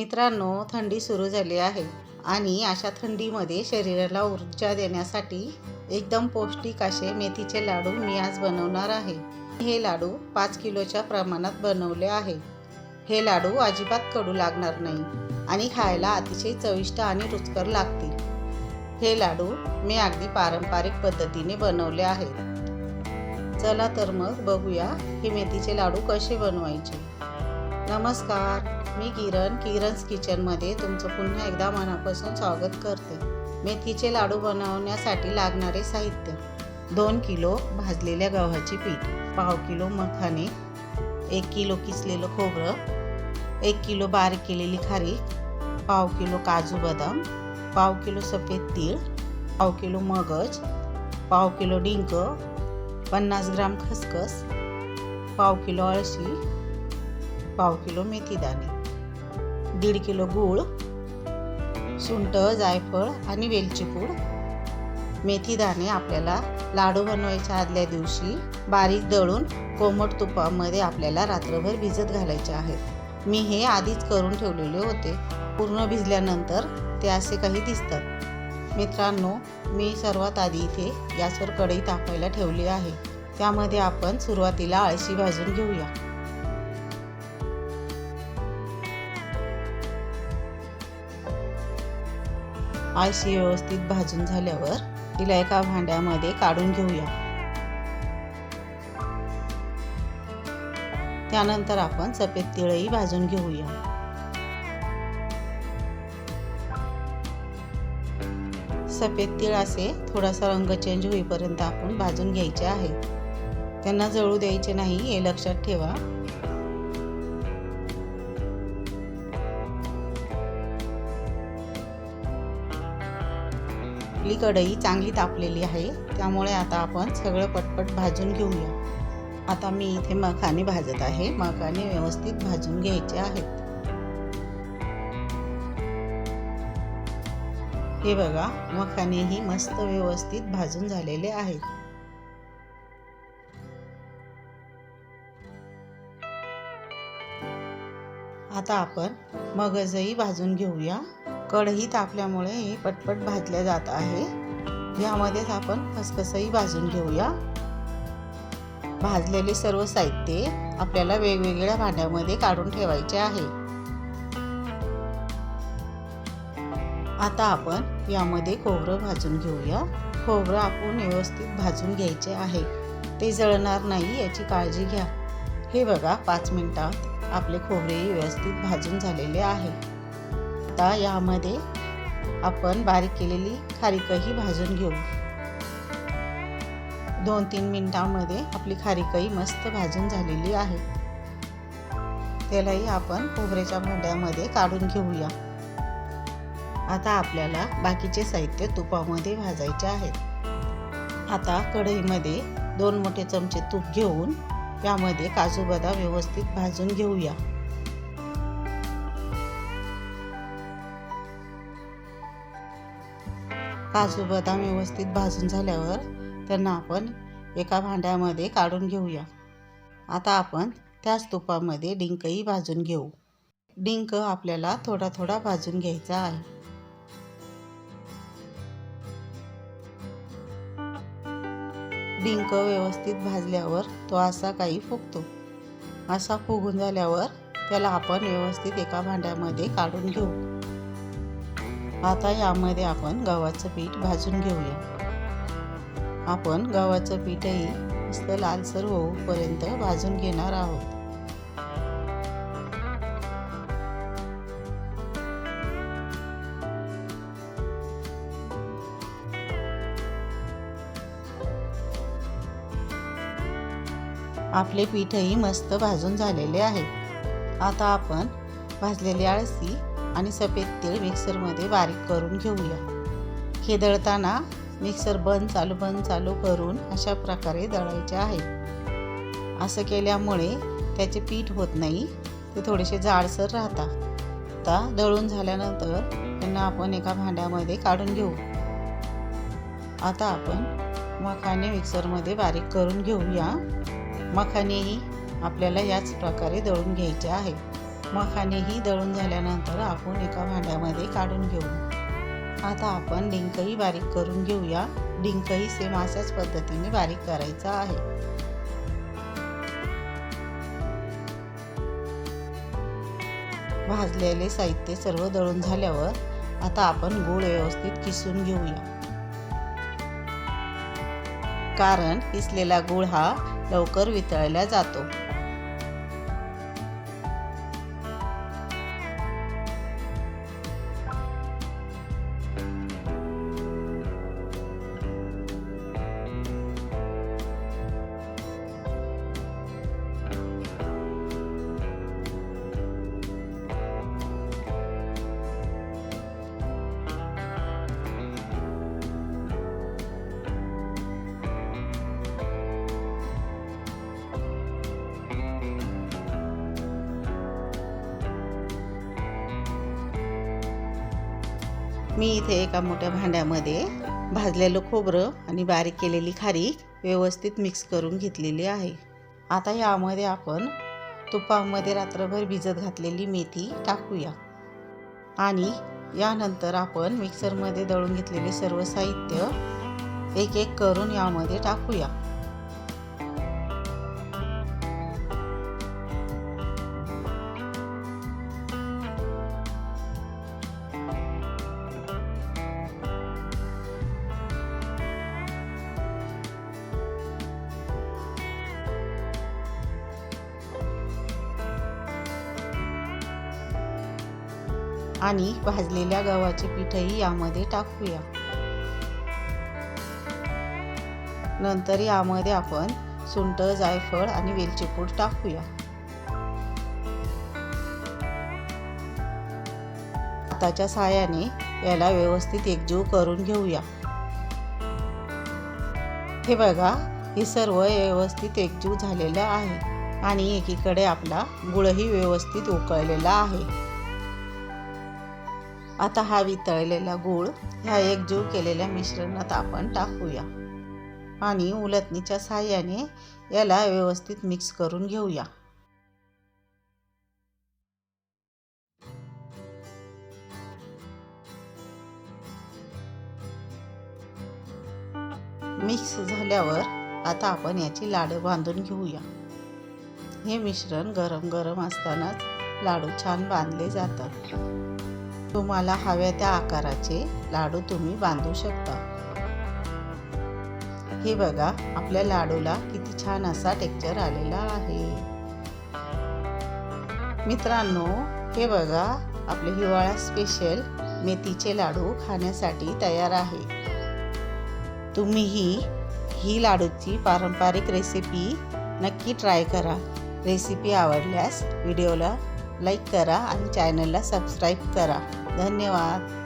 मित्रांनो थंडी सुरू झाली आहे आणि अशा थंडीमध्ये शरीराला ऊर्जा देण्यासाठी एकदम पौष्टिक असे मेथीचे लाडू मी आज बनवणार आहे. हे लाडू पाच किलोच्या प्रमाणात बनवले आहे. हे लाडू अजिबात कडू लागणार नाही आणि खायला अतिशय चविष्ट आणि रुचकर लागतील. हे लाडू मी अगदी पारंपरिक पद्धतीने बनवले आहेत. चला तर मग बघूया हे मेथीचे लाडू कसे बनवायचे. नमस्कार मी किरण किरण's किचनमध्ये तुमचं पुन्हा एकदा मनापासून स्वागत करते. मेथीचे लाडू बनवण्यासाठी लागणारे साहित्य दोन किलो भाजलेल्या गव्हाचे पीठ पाव किलो मखाने एक किलो किसलेलं खोबरं एक किलो बारीक केलेली खारीक पाव किलो काजू बदाम पाव किलो सफेद तीळ पाव किलो मगज पाव किलो डिंक पन्नास ग्राम खसखस पाव किलो अळशी पाव किलो मेथीदाणे दीड किलो गूळ सुंट जायफळ आणि वेलची पूड. मेथीदाणे आपल्याला लाडू बनवायच्या आदल्या दिवशी बारीक दळून कोमट तुपामध्ये आपल्याला रात्रभर भिजत घालायचे आहेत. मी हे आधीच करून ठेवलेले होते. पूर्ण भिजल्यानंतर ते असे काही दिसतात. मित्रांनो मी सर्वात आधी इथे गॅसवर कढई तापायला ठेवली आहे. त्यामध्ये आपण सुरुवातीला आळशी भाजून घेऊया. आळशी व्यवस्थित भाजून झाल्यावर तिला एका भांड्यामध्ये काढून घेऊया. त्यानंतर आपण सफेद तिळही भाजून घेऊया. सफेद तीळ असे थोडासा रंग चेंज होईपर्यंत आपण भाजून घ्यायचे आहे. त्यांना जळू द्यायचे नाही हे लक्षात ठेवा. आपली कढई चांगली तापलेली आहे. त्यामुळे आता आपण सगळं पटपट भाजून घेऊया. आता मी इथे मखाने भाजत आहे. मखाने व्यवस्थित भाजून घ्यायचे आहेत. हे बघा मखानेही मस्त व्यवस्थित भाजून झालेले आहेत. आता आपण मगजही भाजून घेऊया. कढई तापल्यामुळे हे पटपट भाजल्या जात आहे. यामध्येच आपण खसखसही भाजून घेऊया. भाजलेले सर्व साहित्य आपल्याला वेगवेगळ्या भांड्यामध्ये काढून ठेवायचे आहे. आता आपण यामध्ये खोबरं भाजून घेऊया. खोबरं आपण व्यवस्थित भाजून घ्यायचे आहे. ते जळणार नाही याची काळजी घ्या. हे बघा पाच मिनिटात आपले खोबरेही व्यवस्थित भाजून झालेले आहे. आता यामध्ये आपण बारीक केलेली खारीकही भाजून घेऊ. दोन तीन मिनिटांमध्ये आपली खारीकही मस्त भाजून झालेली आहे. त्यालाही आपण खोबऱ्याच्या भांड्यामध्ये काढून घेऊया. आता आपल्याला बाकीचे साहित्य तुपामध्ये भाजायचे आहेत. आता कढईमध्ये दोन मोठे चमचे तूप घेऊन यामध्ये काजू बदाम व्यवस्थित भाजून घेऊया. काजू बदाम व्यवस्थित भाजून झाल्यावर त्यांना आपण एका भांड्यामध्ये काढून घेऊया. आता आपण त्याच तुपामध्ये डिंकही भाजून घेऊ. डिंक आपल्याला थोडा थोडा भाजून घ्यायचा आहे. डिंक व्यवस्थित भाजल्यावर तो असा काही फुगतो. असा फुगून झाल्यावर त्याला आपण व्यवस्थित एका भांड्यामध्ये काढून घेऊ. आता यामध्ये आपण गव्हाचं पीठ भाजून घेऊया. आपण गव्हाचं पीठही मस्त लालसर होऊपर्यंत भाजून घेणार आहोत. आपले पीठही मस्त भाजून झालेले आहे. आता आपण भाजलेली आळसी आणि सफेद तीळ मिक्सरमध्ये बारीक करून घेऊया. हे दळताना मिक्सर बंद चालू बंद चालू करून अशा प्रकारे दळायचे आहे. असं केल्यामुळे त्याचे पीठ होत नाही ते थोडेसे जाडसर राहतात. आता दळून झाल्यानंतर त्यांना आपण एका भांड्यामध्ये काढून घेऊ. आता आपण मखाने मिक्सरमध्ये बारीक करून घेऊया. मखानेही आपल्याला याच प्रकारे दळून घ्यायचे आहे. मखानेही दळून झाल्यानंतर आपण एका भांड्यामध्ये काढून घेऊ. आता आपण डिंकही बारीक करून घेऊया. डिंकही सेम अशाच पद्धतीने बारीक करायचा आहे. भाजलेले साहित्य सर्व दळून झाल्यावर आता आपण गूळ व्यवस्थित किसून घेऊया. कारण किसलेला गूळ हा लवकर वितळला जातो. मी इथे एका मोठ्या भांड्यामध्ये भाजलेलं खोबरं आणि बारीक केलेली खारीक व्यवस्थित मिक्स करून घेतलेली आहे. आता यामध्ये आपण तुपामध्ये रात्रभर भिजत घातलेली मेथी टाकूया. आणि यानंतर आपण मिक्सरमध्ये दळून घेतलेले सर्व साहित्य एक एक करून यामध्ये टाकूया. आणि भाजलेल्या गव्हाचे पीठही यामध्ये टाकूया. नंतर यामध्ये आपण सुंट जायफळ आणि वेलची पूड टाकूया. हाताच्या साहाय्याने याला व्यवस्थित एकजीव करून घेऊया. हे बघा हे सर्व व्यवस्थित एकजीव झालेलं आहे आणि एकीकडे आपला गुळही व्यवस्थित उकळलेला आहे. आता हा वितळलेला गूळ ह्या एकजीव केलेल्या मिश्रणात आपण टाकूया. आणि उलटणीच्या सहाय्याने याला व्यवस्थित मिक्स करून घेऊया. मिक्स झाल्यावर आता आपण याची लाडू बांधून घेऊया. हे मिश्रण गरम गरम असतानाच लाडू छान बांधले जातात. तुम्हाला हव्या त्या आकाराचे लाडू तुम्ही बांधू शकता. हे बघा आपल्या लाडूला किती छान असा टेक्चर आलेला आहे. मित्रांनो हे बघा आपले हिवाळा स्पेशल मेथीचे लाडू खाण्यासाठी तयार आहे. तुम्हीही ही लाडूची पारंपरिक रेसिपी नक्की ट्राय करा. रेसिपी आवडल्यास व्हिडिओला लाईक करा आणि चॅनलला सबस्क्राईब करा. धन्यवाद.